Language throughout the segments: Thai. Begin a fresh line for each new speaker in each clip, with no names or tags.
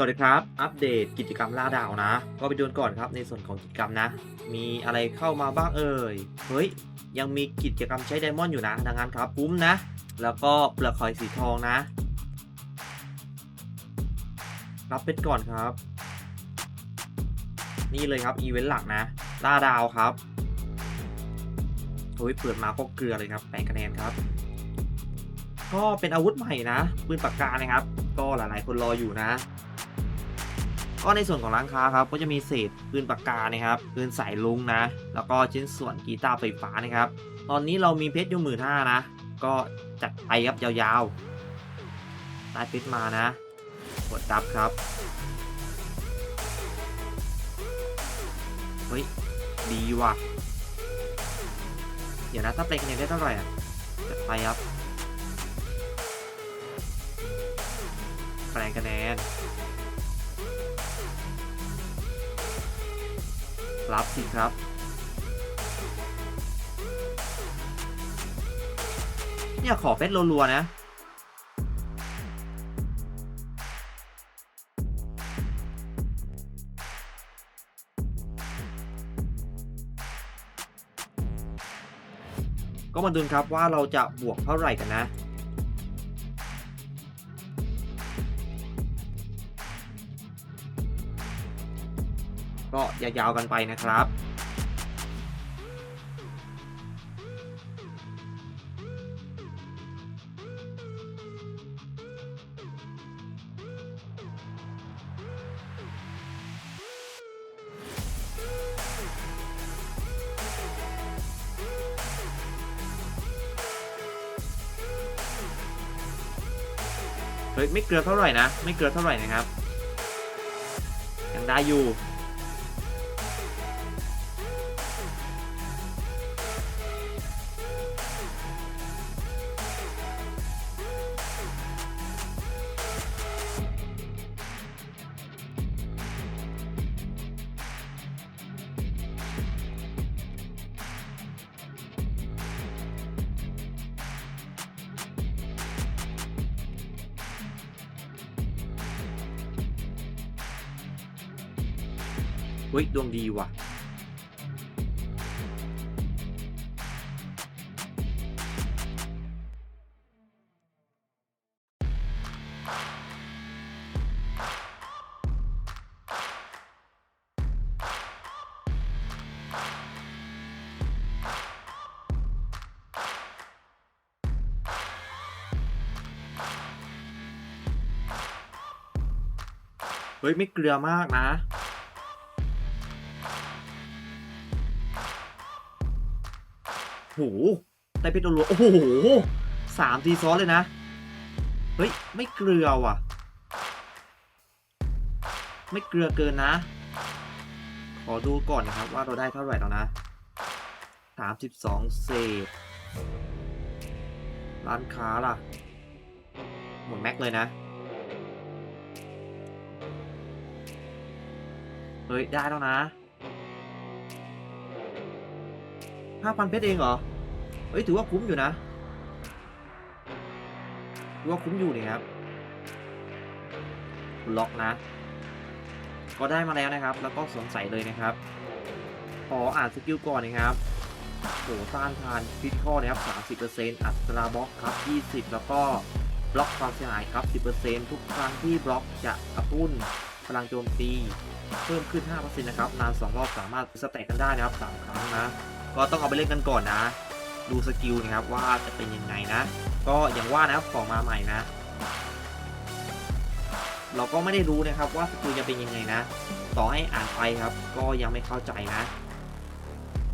สวัสดีครับ อัปเดตกิจกรรมล่าดาวนะ ก็ไปดูกันก่อนครับในส่วนของกิจกรรมนะ มีอะไรเข้ามาบ้างเอ่ย เฮ้ย ยังมีกิจกรรมใช้ไดมอนด์อยู่นะ ดังนั้นครับคุ้มนะ แล้วก็เปลือกหอยสีทองนะ รับเป็นก่อนครับ นี่เลยครับอีเวนต์หลักนะ ล่าดาวครับโอ้ยเปิดมาก็เกลือเลยครับแปดคะแนนครับ ก็เป็นอาวุธใหม่นะ ปืนปากกานะครับ ก็หลายๆคนรออยู่นะ ก็ในส่วนของร้านค้าครับก็จะมีเศษปืนปากกานะครับปืนสายลุงนะ แล้วก็ชิ้นส่วนกีตาร์ไฟฟ้านะครับ ตอนนี้เรามีเพชรอยู่หมื่นห้านะ ก็จัดไปครับยาวๆได้เพชรมานะกดดับครับเฮ้ยดีว่ะเดี๋ยวนะถ้าเป็นคะแนนได้เท่าไหร่อะจัดไปครับคะแนนคะแนน รับสิครับเนี่ยขอเฟซรัวๆนะก็มาดูครับว่าเราจะบวกเท่าไหร่กันนะ ยาวๆกันไปนะครับเฮ้ยไม่เกลือเท่าไหร่นะ ไม่เกลือเท่าไหร่นะครับยังได้อยู่ เฮ้ยดวงดีว่ะ เฮ้ย ไม่เกลือมากนะ หได้เพชรรัวโอ้โหสามทีซ้อนเลยนะ เฮ้ย ไม่เกลือว่ะ ไม่เกลือเกินนะ ขอดูก่อนนะครับว่าเราได้เท่าไหร่แล้วนะสามสิบสองเศษ ร้านค้าล่ะ หมดแม็กเลยนะ เฮ้ย ได้แล้วนะห้าพันเพชรเองเหรอ เฮ้ยถือว่าคุ้มอยู่นะถือว่าคุ้มอยู่นี่ครับล็อกนะ ก็ได้มาแล้วนะครับ แล้วก็สวมใส่เลยนะครับขออ่านสกิลก่อนนะครับโหต้านทานฟิตข้อนะครับ30%อัตราบล็อกครับ 20 แล้วก็บล็อกความเสียหายครับ 10%ทุกครั้งที่บล็อกจะกระตุ้นพลังโจมตีเพิ่มขึ้น 5%นะครับ นาน 2 รอบสามารถสแต็กกันได้นะครับ 3 ครั้งนะ ก็ต้องเอาไปเล่นกันก่อนนะ ดูสกิลนะครับว่าจะเป็นยังไงนะ ก็อย่างว่านะครับของมาใหม่นะ เราก็ไม่ได้รู้นะครับว่าสกิลจะเป็นยังไงนะ ต่อให้อ่านไปครับ ก็ยังไม่เข้าใจนะ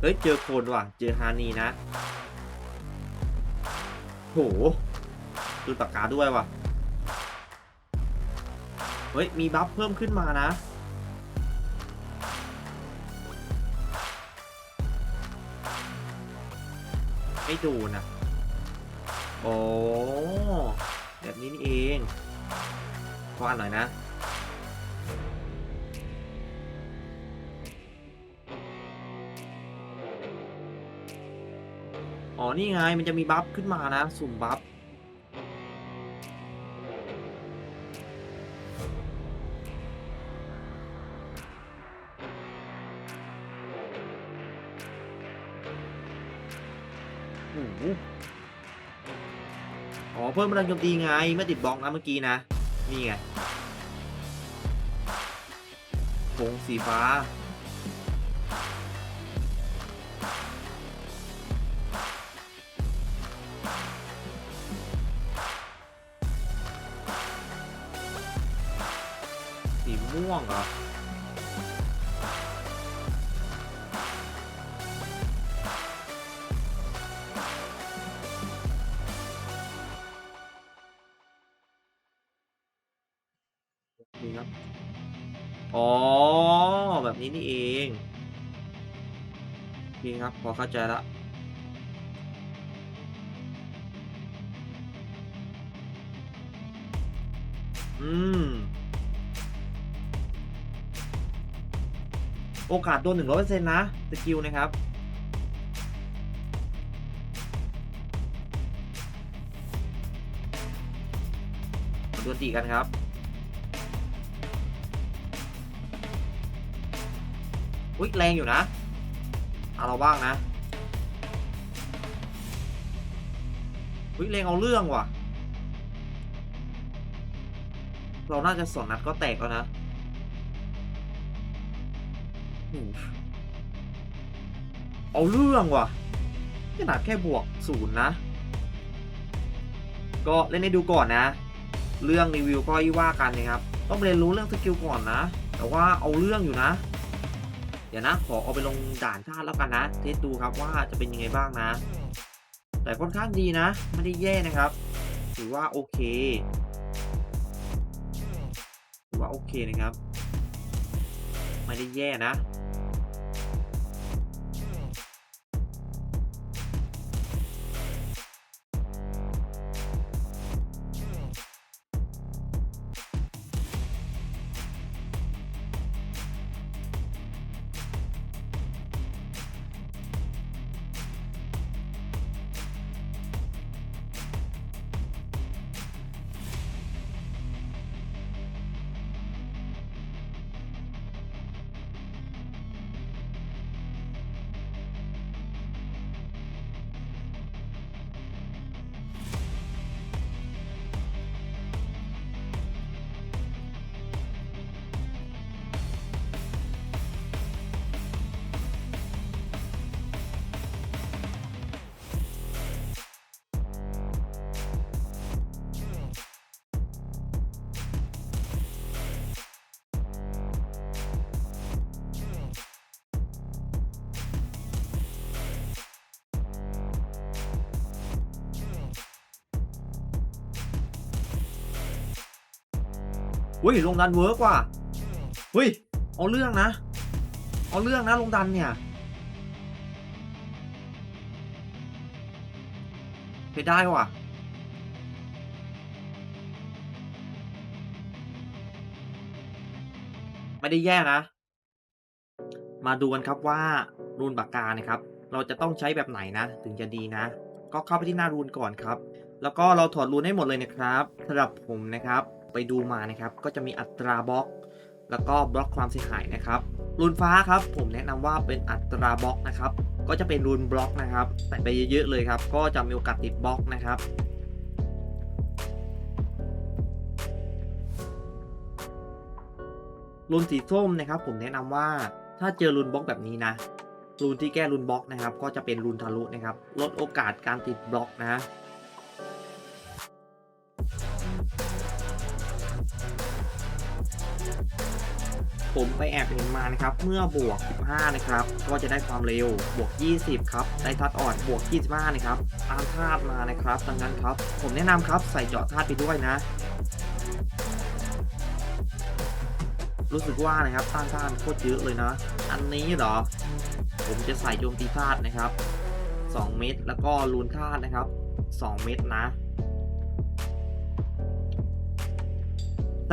เฮ้ยเจอคนว่ะ เจอฮานีนะโหดูปากกาด้วยว่ะเฮ้ยมีบัฟเพิ่มขึ้นมานะ ไม่โดนอะโอ้แบบนี้นี่เองขออ่านหน่อยนะอ๋อนี่ไงมันจะมีบัฟขึ้นมานะ สุ่มบัฟ อ๋อเพิ่มพลังโจมตีไงไม่ติดบล็อกนะเมื่อกี้นะ นี่ไงวงสีฟ้า นี้นี่เองนี่ครับ พอเข้าใจละอืม โอกาสโดนหนึ่งร้อยเปอร์เซ็นต์นะ สกิลนะครับดวลตีกันครับ อุ้ยแรงอยู่นะเอาเราบ้างนะอุ้ยแรงเอาเรื่องว่ะ เราน่าจะสองนัดก็แตกแล้วนะเอาเรื่องว่ะขนาดแค่บวกศูนย์นะ ก็เล่นให้ดูก่อนนะ เรื่องรีวิวก็ยี่ว่ากันนะครับ ต้องเรียนรู้เรื่องสกิลก่อนนะ แต่ว่าเอาเรื่องอยู่นะ เดี๋ยวนะ ขอเอาไปลงด่านชาติแล้วกันนะ เทสดูครับว่าจะเป็นยังไงบ้างนะ แต่ค่อนข้างดีนะ ไม่ได้แย่นะครับ ถือว่าโอเค ถือว่าโอเคนะครับ ไม่ได้แย่นะ เฮ้ยลงดันเวิร์กว่ะเฮ้ยเอาเรื่องนะ เอาเรื่องนะลงดันเนี่ยไปได้ว่ะไม่ได้แย่นะ มาดูกันครับว่ารูนปากกานะครับ เราจะต้องใช้แบบไหนนะ ถึงจะดีนะ ก็เข้าไปที่หน้ารูนก่อนครับ แล้วก็เราถอดรูนให้หมดเลยนะครับสำหรับผมนะครับ ไปดูมานะครับก็จะมีอัตราบล็อก แล้วก็บล็อกความเสียหายนะครับรูนฟ้าครับ ผมแนะนำว่าเป็นอัตราบล็อกนะครับก็จะเป็นรูนบล็อกนะครับใส่ไปเยอะๆเลยครับ ก็จะมีโอกาสติดบล็อกนะครับรูนสีส้มนะครับ ผมแนะนำว่าถ้าเจอรูนบล็อกแบบนี้นะรูนที่แก้รูนบล็อกนะครับ ก็จะเป็นรูนทะลุนะครับ ลดโอกาสการติดบล็อกนะ ผมไปแอบเห็นมานะครับ เมื่อบวก 15 นะครับ ก็จะได้ความเร็ว บวก 20 ครับ ได้ทัดอ่อนบวก 25 นะครับ ตามธาตุมานะครับ ดังนั้นครับ ผมแนะนำครับ ใส่เจาะธาตุไปด้วยนะ รู้สึกว่านะครับต้านธาตุโคตรเยอะเลยนะ อันนี้เหรอ ผมจะใส่โจมตีธาตุนะครับ 2 เม็ด แล้วก็ลูนธาตุนะครับ 2 เม็ดนะ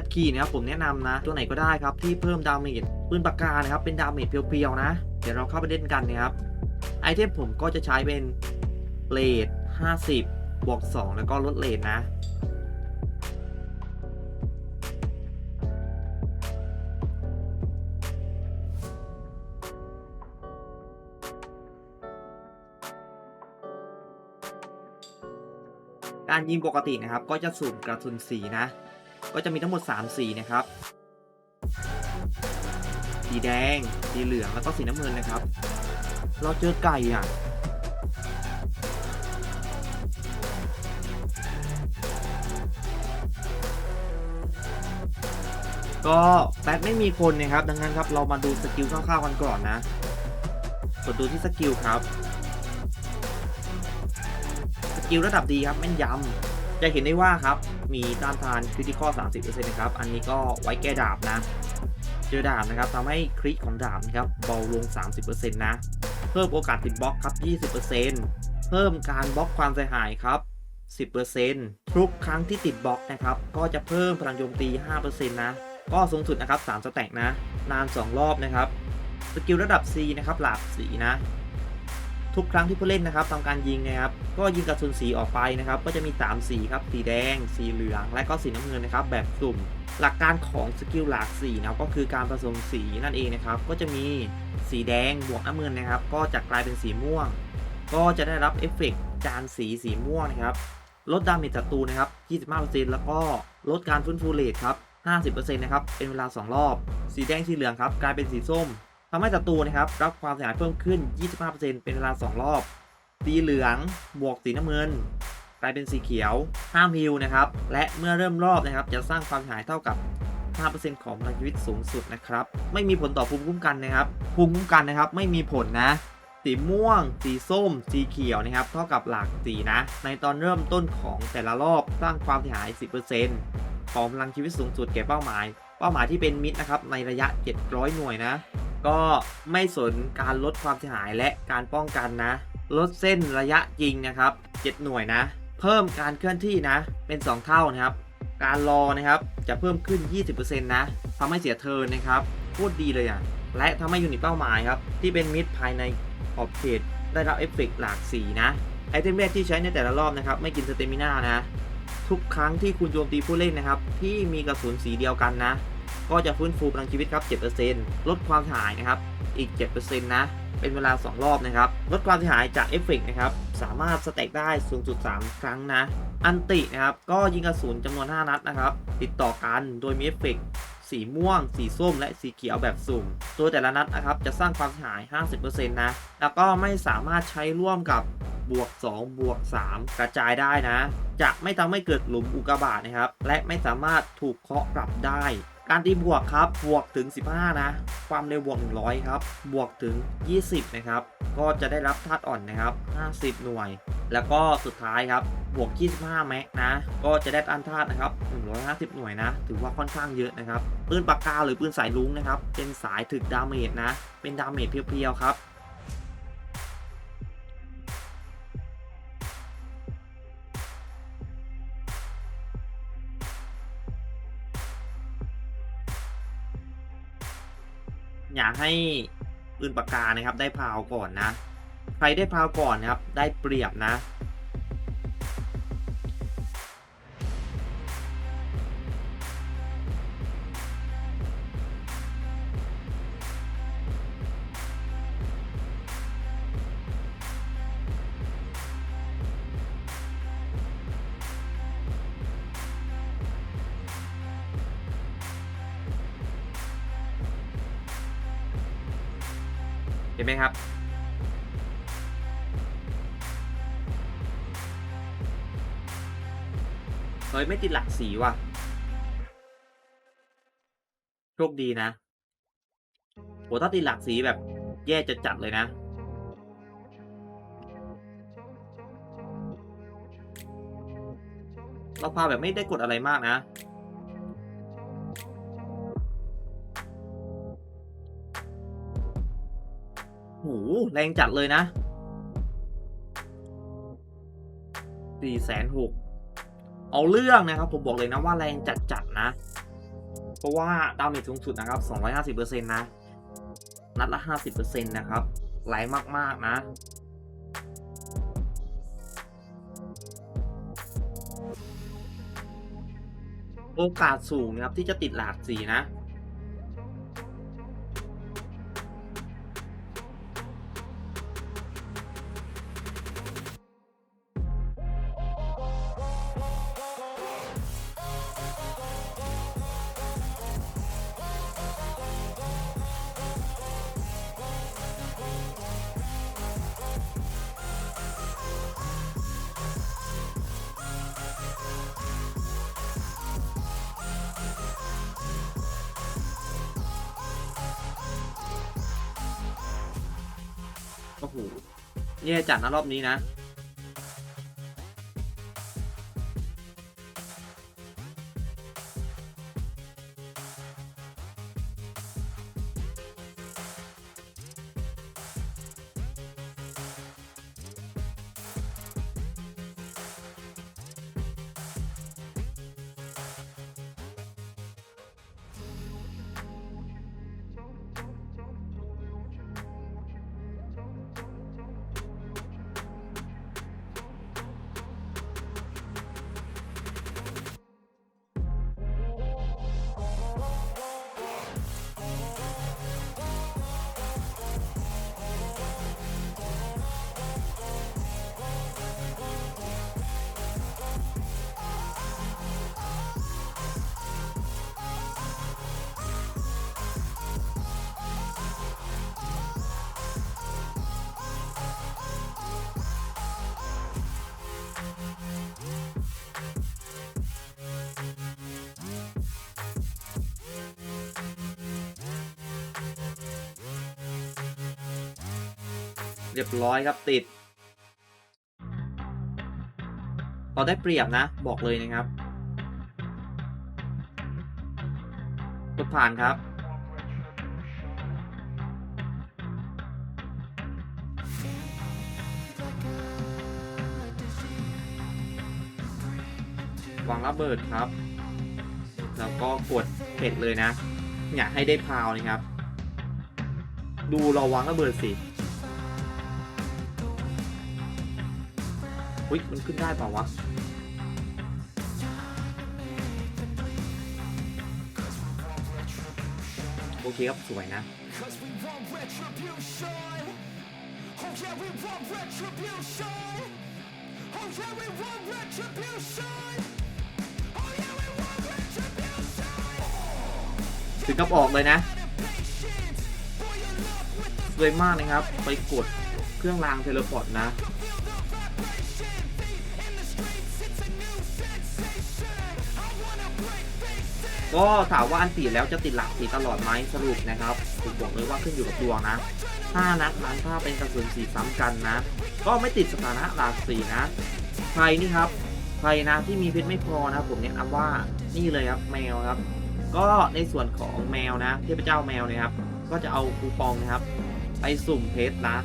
ตว์ขี่นะครับผมแนะนำนะ ตัวไหนก็ได้ครับที่เพิ่มดาเมจปืนปากกานะครับเป็นดาเมจเพียวๆนะ เดี๋ยวเราเข้าไปเล่นกันนะครับไอเทมผมก็จะใช้เป็นเลด50 บวก 2 แล้วก็ลดเลดนะ การยิงปกตินะครับ ก็จะสุ่มกระสุนสีนะ ก็จะมีทั้งหมด 3 สีนะครับ สีแดง สีเหลือง แล้วก็สีน้ำเงินนะครับ เราเจอไก่อะ ก็แบทไม่มีคนนะครับ ดังนั้นครับเรามาดูสกิลคร่าวๆกันก่อนนะ กดดูที่สกิลครับ สกิลระดับดีครับแม่นยำ จะเห็นได้ว่าครับ มีต้านทานคริติคอล30%นะครับ อันนี้ก็ไว้แก้ดาบนะ เจอดาบนะครับทำให้คริของดาบนะครับเบาลง 30%นะ เพิ่มโอกาสติดบล็อกครับ 20%เพิ่มการบล็อกความเสียหายครับ 10%ทุกครั้งที่ติดบล็อกนะครับ ก็จะเพิ่มพลังโจมตี 5%นะ ก็สูงสุดนะครับ 3 สแต็กนะ นาน 2 รอบนะครับ สกิลระดับ C นะครับ หลากสีนะ ทุกครั้งที่ผู้เล่นนะครับทำการยิงนะครับก็ยิงกระสุนสีออกไปนะครับก็จะมี 3 สีครับสีแดง สีเหลือง และก็สีน้ำเงินนะครับแบบสุ่ม หลักการของสกิลหลากสีนะก็คือการผสมสีนั่นเองนะครับก็จะมีสีแดงบวกน้ำเงินนะครับ ก็จะกลายเป็นสีม่วง ก็จะได้รับเอฟเฟกต์จานสีสีม่วงนะครับลดดาเมจศัตรูนะครับ25%แล้วก็ลดการฟื้นฟูเลทครับ50%นะครับเป็นเวลา 2 รอบ สีแดงสีเหลืองครับกลายเป็นสีส้ม ทำให้ศัตรูนะครับรับความเสียหายเพิ่มขึ้น 25%เป็นเวลา 2 รอบ สีเหลืองบวกสีน้ำเงิน กลายเป็นสีเขียว ห้ามฮิวนะครับ และเมื่อเริ่มรอบนะครับ จะสร้างความเสียหายเท่ากับ 5%ของพลังชีวิตสูงสุดนะครับ ไม่มีผลต่อภูมิคุ้มกันนะครับ ภูมิคุ้มกันนะครับ ไม่มีผลนะ สีม่วง สีส้ม สีเขียวนะครับ เท่ากับหลากสีนะ ในตอนเริ่มต้นของแต่ละรอบสร้างความเสียหาย 10%ของพลังชีวิตสูงสุดแก่เป้าหมาย เป้าหมายที่เป็นมิตรนะครับ ในระยะ 700 หน่วยนะ ก็ไม่สนการลดความเสียหายและการป้องกันนะ ลดเส้นระยะยิงนะครับ 7 หน่วยนะ เพิ่มการเคลื่อนที่นะ เป็น 2 เท่านะครับ การรอนะครับจะเพิ่มขึ้น 20%นะทำให้เสียเทิร์นนะครับโคตรดีเลยอะ และทำให้ยูนิตเป้าหมายครับ ที่เป็นมิดภายในขอบเขตได้รับเอฟเฟกต์หลากสีนะไอเทมแรกที่ใช้ในแต่ละรอบนะครับ ไม่กินสเตมิน่านะ ทุกครั้งที่คุณโจมตีผู้เล่นนะครับ ที่มีกระสุนสีเดียวกันนะ ก็จะฟื้นฟูพลังชีวิตครับ 7%ลดความเสียหายนะครับ อีก 7%นะ เป็นเวลา 2 รอบนะครับ ลดความเสียหายจากเอฟเฟกต์นะครับ สามารถสแต็กได้สูงสุด 3 ครั้งนะ อันตินะครับ ก็ยิงกระสุนจำนวน 5 นัดนะครับ ติดต่อกันโดยมีเอฟเฟกต์สีม่วง สีส้ม และสีเขียวแบบสุ่ม ตัวแต่ละนัดนะครับ จะสร้างความเสียหาย 50%นะ แล้วก็ไม่สามารถใช้ร่วมกับบวก 2 บวก 3 กระจายได้นะ จะไม่ทำให้เกิดหลุมอุกกาบาตนะครับ และไม่สามารถถูกเคาะกลับได้ การตีบวกครับ บวกถึง 15 นะ ความเร็วบวก 100 ครับ บวกถึง 20 นะครับ ก็จะได้รับธาตุอ่อนนะครับ 50 หน่วย แล้วก็สุดท้ายครับ บวก 25 แม็กนะ ก็จะได้ต้านธาตุนะครับ 150 หน่วยนะ ถือว่าค่อนข้างเยอะนะครับ ปืนปากกาหรือปืนสายลุงนะครับ เป็นสายถึกดาเมจนะ เป็นดาเมจเพียวๆครับ อยากให้ปืนปากกานะครับได้พาวก่อนนะ ใครได้พาวก่อนนะครับได้เปรียบนะ เห็นไหมครับ เฮ้ย ไม่ติดหลักสีว่ะ โชคดีนะโหถ้าติดหลักสีแบบแย่จะจัดเลยนะ เราพาแบบไม่ได้กดอะไรมากนะ แรงจัดเลยนะสี่แสนหกเอาเรื่องนะครับ ผมบอกเลยนะว่าแรงจัดจัดนะ เพราะว่าดาเมจสูงสุดนะครับ 250%นะ นัดละ 50%นะครับแรงมาก ๆ นะโอกาสสูงนะครับที่จะติดหลากสีนะ โอ้โหเนี่ยจัดนะรอบนี้นะ เรียบร้อยครับติด เราได้เปรียบนะ บอกเลยนะครับกดผ่านครับ วางระเบิดครับ แล้วก็กดเผ็ดเลยนะ อยากให้ได้พาวนะครับ ดูเราวางระเบิดสิ อุ้ยมันขึ้นได้เปล่าวะโอเคครับสวยนะถึงกับออกเลยนะสวยมากนะครับ ไปกดเครื่องรางเทเลพอร์ตนะ ก็ถามว่าอันตีแล้วจะติดหลักสีตลอดไหมสรุปนะครับผมบอกเลยว่าขึ้นอยู่กับดวงนะถ้านัดนั้นถ้าเป็นกระสุนสีซ้ำกันนะ ก็ไม่ติดสถานะหลากสีนะ ใครนี่ครับ ใครนะที่มีเพชรไม่พอนะผมแนะนำว่านี่เลยครับแมวครับ ก็ในส่วนของแมวนะเทพเจ้าแมวเนะครับ ก็จะเอาคูปองนะครับ ไปสุ่มเพชรนะ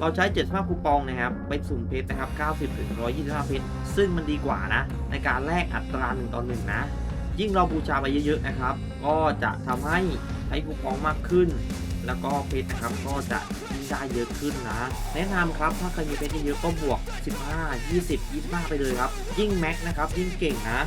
เราใช้ 75คูปองนะครับ ไปสุ่มเพชรนะครับ 90ถึง125 เพชร ซึ่งมันดีกว่านะ ในการแลกอัตรา1ต่อ1นะ ยิ่งเราบูชาไปเยอะๆนะครับ ก็จะทำให้ให้คูปองมากขึ้น แล้วก็เพชรนะครับก็จะยิ่งได้เยอะขึ้นนะ แนะนำครับถ้าใครมีเพชรเยอะๆก็บวก 15 20 25 ไปเลยครับ ยิ่งแม็กนะครับยิ่งเก่งนะ